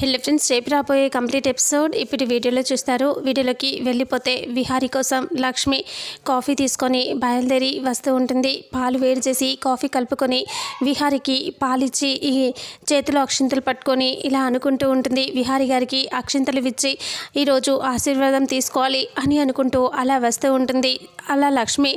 Hello friends రేపు రాబోయే complete episode ఇప్పుడు వీడియోలో చూస్తారు. వీడియోలోకి వెళ్ళిపోతే విహారీ కోసం లక్ష్మి కాఫీ తీసుకొని బయలుదేరి వస్తూ ఉంటుంది. పాలు వేడి చేసి కాఫీ కలుపుకొని విహారికి పాలిచ్చి ఈ చేతిలో అక్షింతలు పట్టుకొని ఇలా అనుకుంటూ ఉంటుంది. విహారి గారికి అక్షింతలు ఇచ్చి ఈరోజు ఆశీర్వాదం తీసుకోవాలి అని అనుకుంటూ అలా వస్తూ ఉంటుంది. అలా లక్ష్మి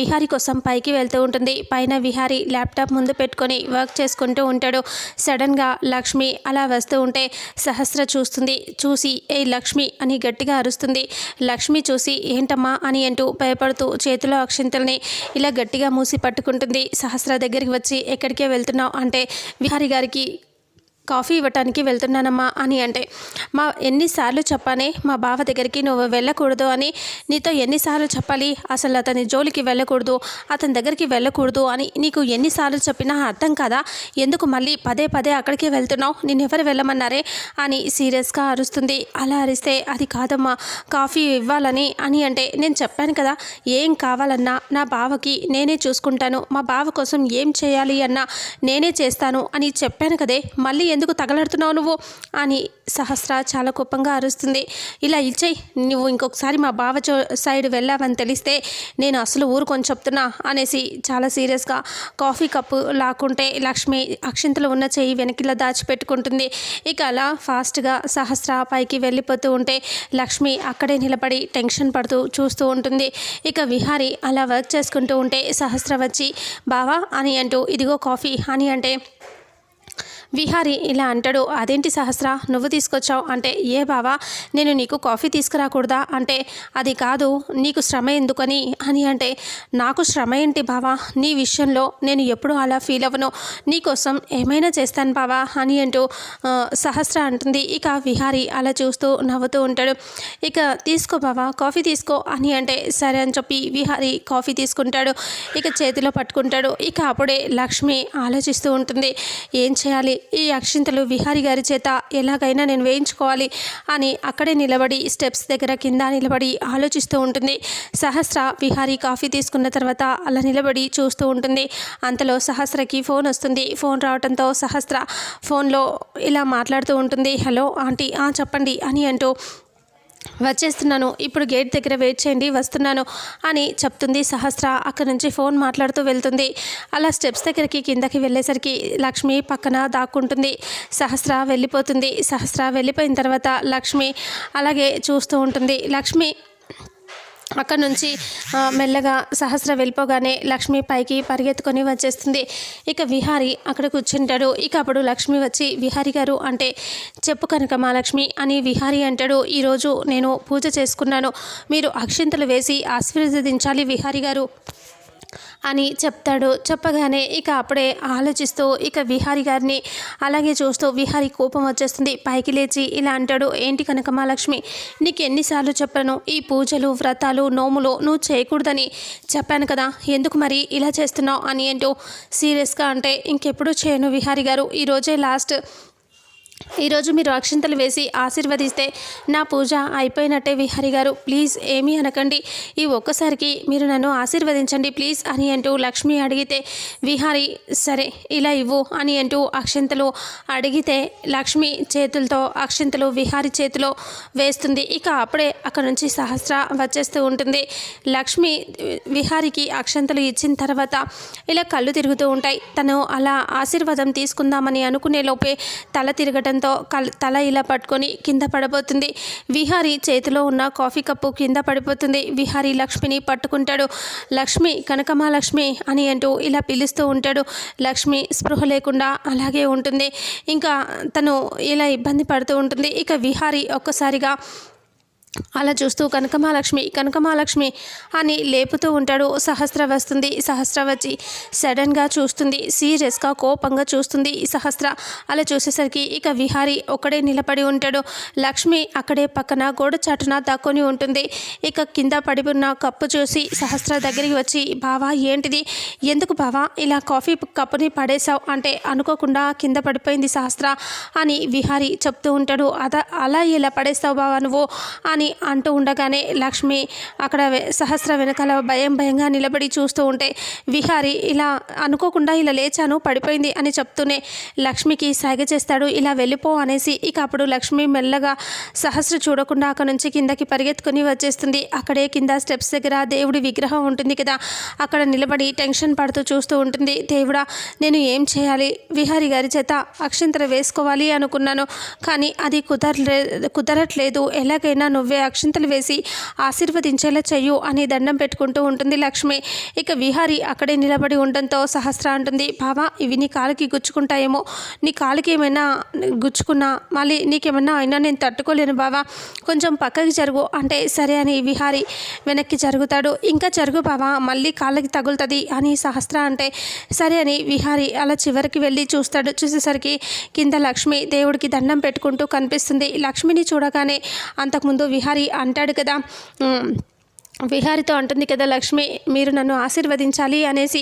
విహారి కోసం పైకి వెళ్తూ ఉంటుంది. పైన విహారి ల్యాప్టాప్ ముందు పెట్టుకొని వర్క్ చేసుకుంటూ ఉంటాడు. సడన్గా లక్ష్మి అలా వస్తూ ఉంటే సహస్ర చూస్తుంది. చూసి ఏ లక్ష్మి అని గట్టిగా అరుస్తుంది. లక్ష్మి చూసి ఏంటమ్మా అని అంటూ భయపడుతూ చేతిలో అక్షింతల్ని ఇలా గట్టిగా మూసి పట్టుకుంటుంది. సహస్ర దగ్గరికి వచ్చి ఎక్కడికే వెళ్తున్నావు? అంటే విహారి గారికి కాఫీ ఇవ్వటానికి వెళ్తున్నానమ్మా అని అంటే మా ఎన్నిసార్లు చెప్పానే మా బావ దగ్గరికి నువ్వు వెళ్ళకూడదు అని నీతో ఎన్నిసార్లు చెప్పాలి? అసలు అతని జోలికి వెళ్ళకూడదు అతని దగ్గరికి వెళ్ళకూడదు అని నీకు ఎన్నిసార్లు చెప్పినా అర్థం కదా? ఎందుకు మళ్ళీ పదే పదే అక్కడికే వెళ్తున్నావు? నేను ఎవరు వెళ్ళమన్నారే? అని సీరియస్గా అరుస్తుంది. అలా అరిస్తే అది కాదమ్మా కాఫీ ఇవ్వాలని అని అంటే నేను చెప్పాను కదా ఏం కావాలన్నా నా బావకి నేనే చూసుకుంటాను. మా బావ కోసం ఏం చేయాలి అన్నా నేనే చేస్తాను అని చెప్పాను కదే మళ్ళీ ఎందుకు తగలడుతున్నావు నువ్వు? అని సహస్ర చాలా కోపంగా అరుస్తుంది. ఇలా ఇచ్చేయి నువ్వు ఇంకొకసారి మా బావ చో సైడ్ వెళ్ళావని తెలిస్తే నేను అసలు ఊరుకొని చెప్తున్నా అనేసి చాలా సీరియస్గా కాఫీ కప్పు లాక్కుంటే లక్ష్మి అక్షింతలు ఉన్న చెయ్యి వెనకిలా దాచిపెట్టుకుంటుంది. ఇక అలా ఫాస్ట్గా సహస్ర పైకి వెళ్ళిపోతూ ఉంటే లక్ష్మి అక్కడే నిలబడి టెన్షన్ పడుతూ చూస్తూ ఉంటుంది. ఇక విహారి అలా వర్క్ చేసుకుంటూ ఉంటే సహస్ర వచ్చి బావా అని అంటూ ఇదిగో కాఫీ అని అంటే విహారి ఇలా అంటాడు అదేంటి సహస్ర? నువ్వు తీసుకొచ్చావు? అంటే ఏ బావా నేను నీకు కాఫీ తీసుకురాకూడదా? అంటే అది కాదు నీకు శ్రమ ఎందుకని? అని అంటే నాకు శ్రమ ఏంటి బావా? నీ విషయంలో నేను ఎప్పుడూ అలా ఫీల్ అవ్వను. నీకోసం ఏమైనా చేస్తాను బావా? అని అంటూ సహస్ర అంటుంది. ఇక విహారి అలా చూస్తూ నవ్వుతూ ఉంటాడు. ఇక తీసుకో బావా కాఫీ తీసుకో అని అంటే సరే అని చెప్పి విహారి కాఫీ తీసుకుంటాడు. ఇక చేతిలో పట్టుకుంటాడు. ఇక అప్పుడే లక్ష్మి ఆలోచిస్తూ ఉంటుంది ఏం చేయాలి? ఈ అక్షింతలు విహారి గారి చేత ఎలాగైనా నేను వేయించుకోవాలి అని అక్కడే నిలబడి స్టెప్స్ దగ్గర కింద నిలబడి ఆలోచిస్తూ ఉంటుంది. సహస్ర విహారి కాఫీ తీసుకున్న తర్వాత అలా నిలబడి చూస్తూ ఉంటుంది. అంతలో సహస్రకి ఫోన్ వస్తుంది. ఫోన్ రావడంతో సహస్ర ఫోన్లో ఇలా మాట్లాడుతూ ఉంటుంది. హలో ఆంటీ ఆ చెప్పండి అని అంటూ వచ్చేస్తున్నాను. ఇప్పుడు గేట్ దగ్గర వెయిట్ చేయండి వస్తున్నాను అని చెప్తుంది సహస్ర. అక్కడి నుంచి ఫోన్ మాట్లాడుతూ వెళ్తుంది. అలా స్టెప్స్ దగ్గరికి కిందకి వెళ్ళేసరికి లక్ష్మి పక్కన దాక్కుంటుంది. సహస్ర వెళ్ళిపోతుంది. సహస్ర వెళ్ళిపోయిన తర్వాత లక్ష్మి అలాగే చూస్తూ ఉంటుంది. లక్ష్మి అక్కడ నుంచి మెల్లగా సహస్ర వెళ్ళిపోగానే లక్ష్మి పైకి పరిగెత్తుకొని వచ్చేస్తుంది. ఇక విహారి అక్కడ కూర్చుంటాడు. ఇక అప్పుడు లక్ష్మి వచ్చి విహారి గారు అంటే చెప్పు కనుక మా లక్ష్మి అని విహారి అంటాడు. ఈరోజు నేను పూజ చేసుకున్నాను. మీరు అక్షింతలు వేసి ఆశీర్వదించాలి విహారి గారు. అని చెప్తాడు. చెప్పగానే ఇక అప్పుడే ఆలోచిస్తూ ఇక విహారి గారిని అలాగే చూస్తూ విహారి కోపం వచ్చేస్తుంది. పైకి లేచి ఇలా అంటాడు ఏంటి కనకమాలక్ష్మి నీకు ఎన్నిసార్లు చెప్పాను ఈ పూజలు వ్రతాలు నోములు నువ్వు చేయకూడదని చెప్పాను కదా ఎందుకు మరి ఇలా చేస్తున్నావు? అని అంటూ సీరియస్గా అంటే ఇంకెప్పుడు చేయను విహారి గారు ఈరోజే లాస్ట్ ఈరోజు మీరు అక్షింతలు వేసి ఆశీర్వదిస్తే నా పూజ అయిపోయినట్టే విహరి గారు. ప్లీజ్ ఏమీ అనకండి. ఈ ఒక్కసారికి మీరు నన్ను ఆశీర్వదించండి ప్లీజ్ అని అంటూ లక్ష్మి అడిగితే విహారి సరే ఇలా ఇవ్వు అని అంటూ అక్షింతలు అడిగితే లక్ష్మి చేతులతో అక్షింతలు విహారి చేతిలో వేస్తుంది. ఇక అప్పుడే అక్కడ నుంచి సహస్ర వచ్చేస్తూ ఉంటుంది. లక్ష్మి విహారికి అక్షంతలు ఇచ్చిన తర్వాత ఇలా కళ్ళు తిరుగుతూ ఉంటాయి. తను అలా ఆశీర్వాదం తీసుకుందామని అనుకునే లోపే తల తిరగటంతో కల్ తల ఇలా పట్టుకొని కింద పడబోతుంది. విహారి చేతిలో ఉన్న కాఫీ కప్పు కింద పడిపోతుంది. విహారి లక్ష్మిని పట్టుకుంటాడు. లక్ష్మి కనకమాలక్ష్మి అని అంటూ ఇలా పిలుస్తూ ఉంటాడు. లక్ష్మి స్పృహ లేకుండా అలాగే ఉంటుంది. ఇంకా తను ఇలా ఇబ్బంది పడుతూ ఉంటుంది. ఇక విహారి ఒక్కసారిగా అలా చూస్తూ కనకమాలక్ష్మి కనకమహాలక్ష్మి అని లేపుతూ ఉంటాడు. సహస్ర వస్తుంది. సహస్ర వచ్చి సడన్గా చూస్తుంది. సీరియస్గా కోపంగా చూస్తుంది. సహస్ర అలా చూసేసరికి ఇక విహారి ఒక్కడే నిలబడి ఉంటాడు. లక్ష్మి అక్కడే పక్కన గోడ చాటున దాక్కొని ఉంటుంది. ఇక కింద పడి ఉన్న కప్పు చూసి సహస్ర దగ్గరికి వచ్చి బావా ఏంటిది? ఎందుకు బావా ఇలా కాఫీ కప్పుని పడేశావు? అంటే అనుకోకుండా కింద పడిపోయింది సహస్ర అని విహారి చెప్తూ ఉంటాడు. అదా అలా ఇలా పడేస్తావు బావా నువ్వు? అని అని అంటూ ఉండగానే లక్ష్మి అక్కడ సహస్ర వెనకాల భయం భయంగా నిలబడి చూస్తూ ఉంటే విహారి ఇలా అనుకోకుండా ఇలా లేచాను పడిపోయింది అని చెప్తూనే లక్ష్మికి సాగ చేస్తాడు ఇలా వెళ్ళిపో అనేసి. ఇక అప్పుడు లక్ష్మి మెల్లగా సహస్ర చూడకుండా అక్కడ నుంచి కిందకి పరిగెత్తుకుని వచ్చేస్తుంది. అక్కడే కింద స్టెప్స్ దగ్గర దేవుడి విగ్రహం ఉంటుంది కదా అక్కడ నిలబడి టెన్షన్ పడుతూ చూస్తూ ఉంటుంది. దేవుడా నేను ఏం చేయాలి? విహారి గారి చేత అక్షంతర వేసుకోవాలి అనుకున్నాను కానీ అది కుదరలే కుదరట్లేదు. ఎలాగైనా నువ్వే అక్షింతలు వేసి ఆశీర్వదించేలా చెయ్యు అని దండం పెట్టుకుంటూ ఉంటుంది లక్ష్మి. ఇక విహారి అక్కడే నిలబడి ఉండడంతో సహస్ర అంటుంది బావా ఇవి నీ కాలుకి గుచ్చుకుంటాయేమో. నీ కాలుకి ఏమైనా గుచ్చుకున్నా మళ్ళీ నీకేమన్నా అయినా నేను తట్టుకోలేను బావా. కొంచెం పక్కకి జరుగు. అంటే సరే అని విహారి వెనక్కి జరుగుతాడు. ఇంకా జరుగు బావా మళ్ళీ కాళ్ళకి తగులుతుంది అని సహస్ర అంటే సరే అని విహారి అలా చివరికి వెళ్ళి చూస్తాడు. చూసేసరికి కింద లక్ష్మి దేవుడికి దండం పెట్టుకుంటూ కనిపిస్తుంది. లక్ష్మిని చూడగానే అంతకుముందు విహారీ అంటాడు కదా. విహారితో అంటుంది కదా లక్ష్మి మీరు నన్ను ఆశీర్వదించాలి అనేసి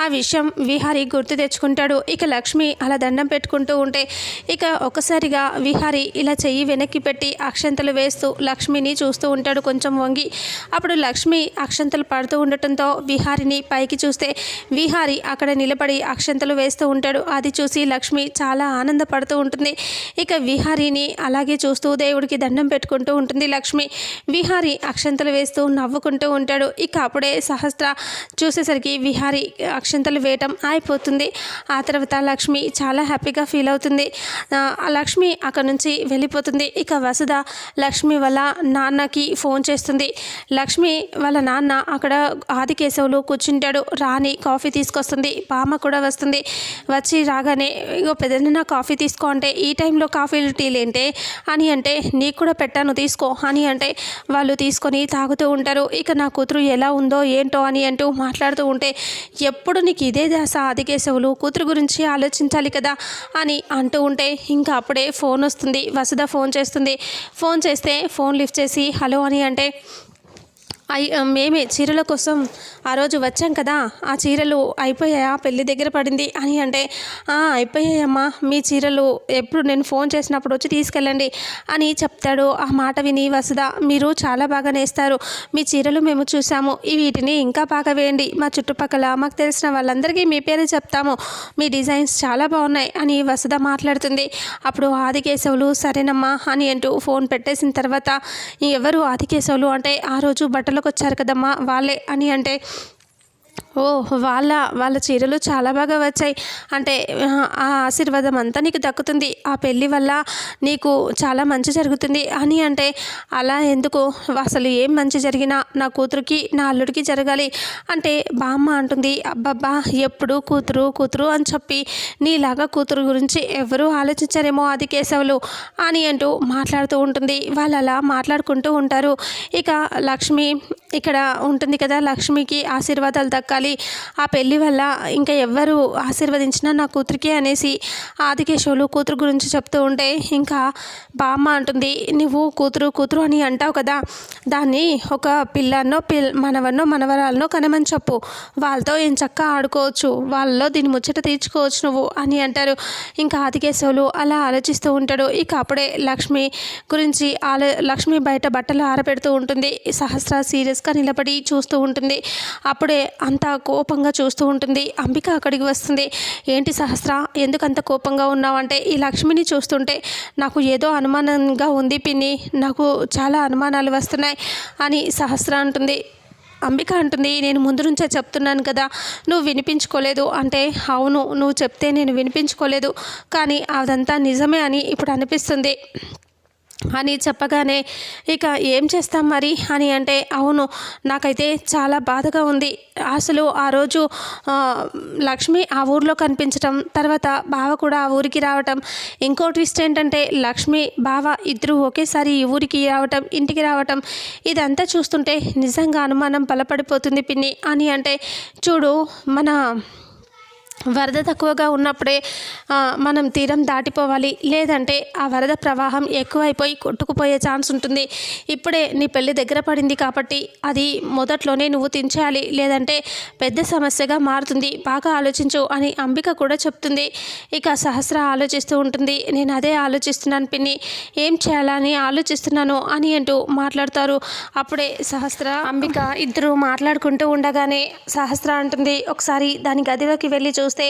ఆ విషయం విహారి గుర్తు తెచ్చుకుంటాడు. ఇక లక్ష్మి అలా దండం పెట్టుకుంటూ ఉంటే ఇక ఒక్కసారిగా విహారి ఇలా చెయ్యి వెనక్కి పెట్టి అక్షంతలు వేస్తూ లక్ష్మిని చూస్తూ ఉంటాడు కొంచెం వంగి. అప్పుడు లక్ష్మి అక్షంతలు పడుతూ ఉండటంతో విహారిని పైకి చూస్తే విహారి అక్కడ నిలబడి అక్షంతలు వేస్తూ ఉంటాడు. అది చూసి లక్ష్మి చాలా ఆనందపడుతూ ఉంటుంది. ఇక విహారిని అలాగే చూస్తూ దేవుడికి దండం పెట్టుకుంటూ ఉంటుంది లక్ష్మి. విహారి అక్షంతలు వేస్తూ నవ్వుకుంటూ ఉంటాడు. ఇక అప్పుడే సహస్ర చూసేసరికి విహారి అక్షంతలు వేయటం అయిపోతుంది ఆ తర్వాత లక్ష్మి చాలా హ్యాపీగా ఫీల్ అవుతుంది. ఆ, లక్ష్మి అక్కడ నుంచి వెళ్ళిపోతుంది. ఇక వసుధ లక్ష్మి వాళ్ళ నాన్నకి ఫోన్ చేస్తుంది. లక్ష్మి వాళ్ళ నాన్న అక్కడ ఆదికేశవులు కూర్చుంటాడు. రాణి కాఫీ తీసుకొస్తుంది. పామ కూడా వస్తుంది. వచ్చి రాగానే ఇగో పెద్దన్న కాఫీ తీసుకో అంటే ఈ టైంలో కాఫీలు టీలేంటే అని అంటే నీకు కూడా పెట్టాను తీసుకో. అని అంటే? వాళ్ళు తీసుకొని తాగుతూ ఉంటారు. ఇక నా కూతురు ఎలా ఉందో ఏంటో అని అంటూ మాట్లాడుతూ ఉంటే ఎప్పుడు నీకు ఇదే దాస ఆదికేశవులు కూతురు గురించి ఆలోచించాలి కదా? అని అంటూ ఉంటే ఇంకా అప్పుడే ఫోన్ వస్తుంది. వసుధ ఫోన్ చేస్తుంది. ఫోన్ చేస్తే ఫోన్ లిఫ్ట్ చేసి హలో అని అంటే అయి మేమే చీరల కోసం ఆ రోజు వచ్చాం కదా. ఆ చీరలు అయిపోయాయా? పెళ్ళి దగ్గర పడింది అని అంటే అయిపోయాయమ్మా. మీ చీరలు ఎప్పుడు నేను ఫోన్ చేసినప్పుడు వచ్చి తీసుకెళ్ళండి అని చెప్తాడు ఆ మాట విని వసుద మీరు చాలా బాగా నేస్తారు. మీ చీరలు మేము చూసాము ఈ వీటిని ఇంకా బాగా వేయండి. మా చుట్టుపక్కల మాకు తెలిసిన వాళ్ళందరికీ మీ పేరే చెప్తాము. మీ డిజైన్స్ చాలా బాగున్నాయి అని వసుద మాట్లాడుతుంది. అప్పుడు ఆదికేశవులు సరేనమ్మా అని అంటూ ఫోన్ పెట్టేసిన తర్వాత ఎవరు ఆదికేశవులు? అంటే ఆ రోజు బట్టలకు వచ్చారు కదమ్మా? వాళ్ళే అని అంటే ఓ వాళ్ళ వాళ్ళ చీరలు చాలా బాగా వచ్చాయి. అంటే ఆ, ఆశీర్వాదం అంతా నీకు దక్కుతుంది. ఆ పెళ్ళి వల్ల నీకు చాలా మంచి జరుగుతుంది. అని అంటే అలా ఎందుకు? అసలు ఏం మంచి జరిగినా నా కూతురికి నా అల్లుడికి జరగాలి. అంటే బామ్మ అంటుంది అబ్బబ్బా ఎప్పుడు కూతురు కూతురు అని చెప్పి నీలాగా కూతురు గురించి ఎవరూ ఆలోచించారేమో అది కేశవులు అని అంటూ మాట్లాడుతూ ఉంటుంది. వాళ్ళు అలా మాట్లాడుకుంటూ ఉంటారు. ఇక లక్ష్మి ఇక్కడ ఉంటుంది కదా లక్ష్మికి ఆశీర్వాదాలు దక్కాలి. ఆ పెళ్ళి వల్ల ఇంకా ఎవ్వరు ఆశీర్వదించినా నా కూతురికి అనేసి ఆదికేశవులు కూతురు గురించి చెప్తూ ఉంటే ఇంకా బామ్మ అంటుంది నువ్వు కూతురు కూతురు అని అంటావు కదా దాన్ని ఒక పిల్లన్నో పిల్ మనవన్నో మనవరాలనో కనమని చెప్పు. వాళ్ళతో ఏం చక్క ఆడుకోవచ్చు వాళ్ళలో దీన్ని ముచ్చట తీర్చుకోవచ్చు నువ్వు అని అంటారు. ఇంకా ఆదికేశవులు అలా ఆలోచిస్తూ ఉంటాడు. ఇక అప్పుడే లక్ష్మి గురించి ఆలో లక్ష్మి బయట బట్టలు ఆరబెడుతూ ఉంటుంది. సహస్ర సీరియస్గా నిలబడి చూస్తూ ఉంటుంది. అప్పుడే అంత కోపంగా చూస్తూ ఉంటుంది. అంబిక అక్కడికి వస్తుంది. ఏంటి సహస్ర ఎందుకంత కోపంగా ఉన్నావంటే ఈ లక్ష్మిని చూస్తుంటే నాకు ఏదో అనుమానంగా ఉంది పిన్ని. నాకు చాలా అనుమానాలు వస్తున్నాయి అని సహస్ర అంటుంది. అంబిక అంటుంది నేను ముందు నుంచే చెప్తున్నాను కదా నువ్వు వినిపించుకోలేదు. అంటే అవును నువ్వు చెప్తే నేను వినిపించుకోలేదు. కానీ అదంతా నిజమే అని ఇప్పుడు అనిపిస్తుంది. అని చెప్పగానే ఇక ఏం చేస్తాం మరి? అని అంటే అవును నాకైతే చాలా బాధగా ఉంది. అసలు ఆ రోజు లక్ష్మి ఆ ఊర్లో కనిపించటం తర్వాత బావ కూడా ఆ ఊరికి రావటం. ఇంకో ట్విస్ట్ ఏంటంటే లక్ష్మి బావ ఇద్దరు ఒకేసారి ఈ ఊరికి రావటం ఇంటికి రావటం. ఇదంతా చూస్తుంటే నిజంగా అనుమానం బలపడిపోతుంది పిన్ని. అని అంటే చూడు మన వరద తక్కువగా ఉన్నప్పుడే మనం తీరం దాటిపోవాలి. లేదంటే ఆ వరద ప్రవాహం ఎక్కువైపోయి కొట్టుకుపోయే ఛాన్స్ ఉంటుంది. ఇప్పుడే నీ పెళ్ళి దగ్గర పడింది కాబట్టి అది మొదట్లోనే నువ్వు తించేయాలి లేదంటే పెద్ద సమస్యగా మారుతుంది. బాగా ఆలోచించు అని అంబిక కూడా చెప్తుంది. ఇక సహస్ర ఆలోచిస్తూ ఉంటుంది. నేను అదే ఆలోచిస్తున్నాను పిన్ని. ఏం చేయాలని ఆలోచిస్తున్నాను అని అంటూ మాట్లాడతారు. అప్పుడే సహస్ర అంబిక ఇద్దరు మాట్లాడుకుంటూ ఉండగానే సహస్ర అంటుంది ఒకసారి దాని గదిలోకి వెళ్ళి చూస్తే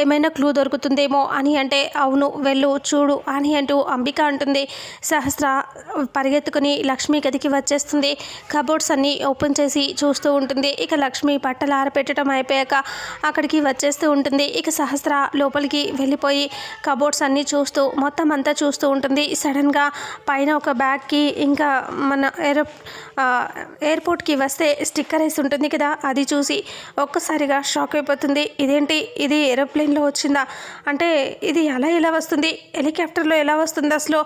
ఏమైనా క్లూ దొరుకుతుందేమో అని అంటే అవును వెళ్ళు చూడు అని అంటూ అంబిక అంటుంది. సహస్ర పరిగెత్తుకుని లక్ష్మి గదికి వచ్చేస్తుంది. కబోర్డ్స్ అన్నీ ఓపెన్ చేసి చూస్తూ ఉంటుంది. ఇక లక్ష్మి బట్టలు ఆరపెట్టడం అయిపోయాక అక్కడికి వచ్చేస్తూ ఉంటుంది. ఇక సహస్ర లోపలికి వెళ్ళిపోయి కబోర్డ్స్ అన్నీ చూస్తూ మొత్తం అంతా చూస్తూ ఉంటుంది. సడన్గా పైన ఒక బ్యాగ్కి ఇంకా మన ఏరో ఎయిర్పోర్ట్కి వస్తే స్టిక్కర్ వేసి ఉంటుంది కదా అది చూసి ఒక్కసారిగా షాక్ అయిపోతుంది. ఇదేంటి? ఇది ఏరోప్లేన్లో వచ్చిందా? అంటే ఇది ఎలా ఎలా వస్తుంది? హెలికాప్టర్లో ఎలా వస్తుంది అసలు?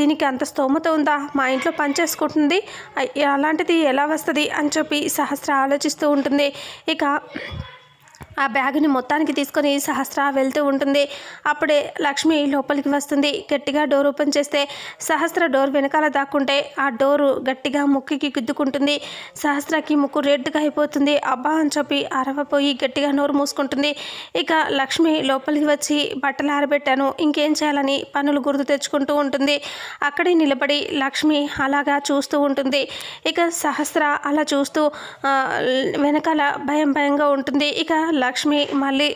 దీనికి అంత స్తోమత ఉందా? మా ఇంట్లో పని చేసుకుంటుంది. అలాంటిది ఎలా వస్తుంది? అని చెప్పి సహస్ర ఆలోచిస్తూ ఉంటుంది. ఇక ఆ బ్యాగుని మొత్తానికి తీసుకొని సహస్ర వెళ్తూ ఉంటుంది. అప్పుడే లక్ష్మి లోపలికి వస్తుంది. గట్టిగా డోర్ ఓపెన్ చేస్తే సహస్ర డోర్ వెనకాల దాక్కుంటే ఆ డోరు గట్టిగా ముక్కుకి గుద్దుకుంటుంది సహస్రకి ముక్కు రెడ్గా అయిపోతుంది. అబ్బా అని చెప్పి అరవపోయి గట్టిగా నోరు మూసుకుంటుంది. ఇక లక్ష్మి లోపలికి వచ్చి బట్టలు ఆరబెట్టాను. ఇంకేం చేయాలని పనులు గుర్తు తెచ్చుకుంటూ ఉంటుంది. అక్కడే నిలబడి లక్ష్మి అలాగా చూస్తూ ఉంటుంది. ఇక సహస్ర అలా చూస్తూ వెనకాల భయం భయంగా ఉంటుంది. ఇక లక్ష్మి మళ్ళీ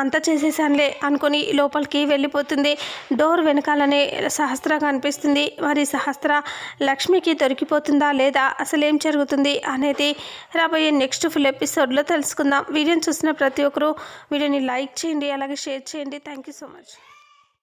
అంత అంతా చేసేసానులే అనుకొని లోపలికి వెళ్ళిపోతుంది. డోర్ వెనకాలనే సహస్ర కనిపిస్తుంది. మరి సహస్ర లక్ష్మికి దొరికిపోతుందా లేదా? అసలు ఏం జరుగుతుంది అనేది రాబోయే నెక్స్ట్ ఫుల్ ఎపిసోడ్లో తెలుసుకుందాం. వీడియోని చూసిన ప్రతి ఒక్కరూ వీడియోని లైక్ చేయండి అలాగే షేర్ చేయండి. Thank you so much.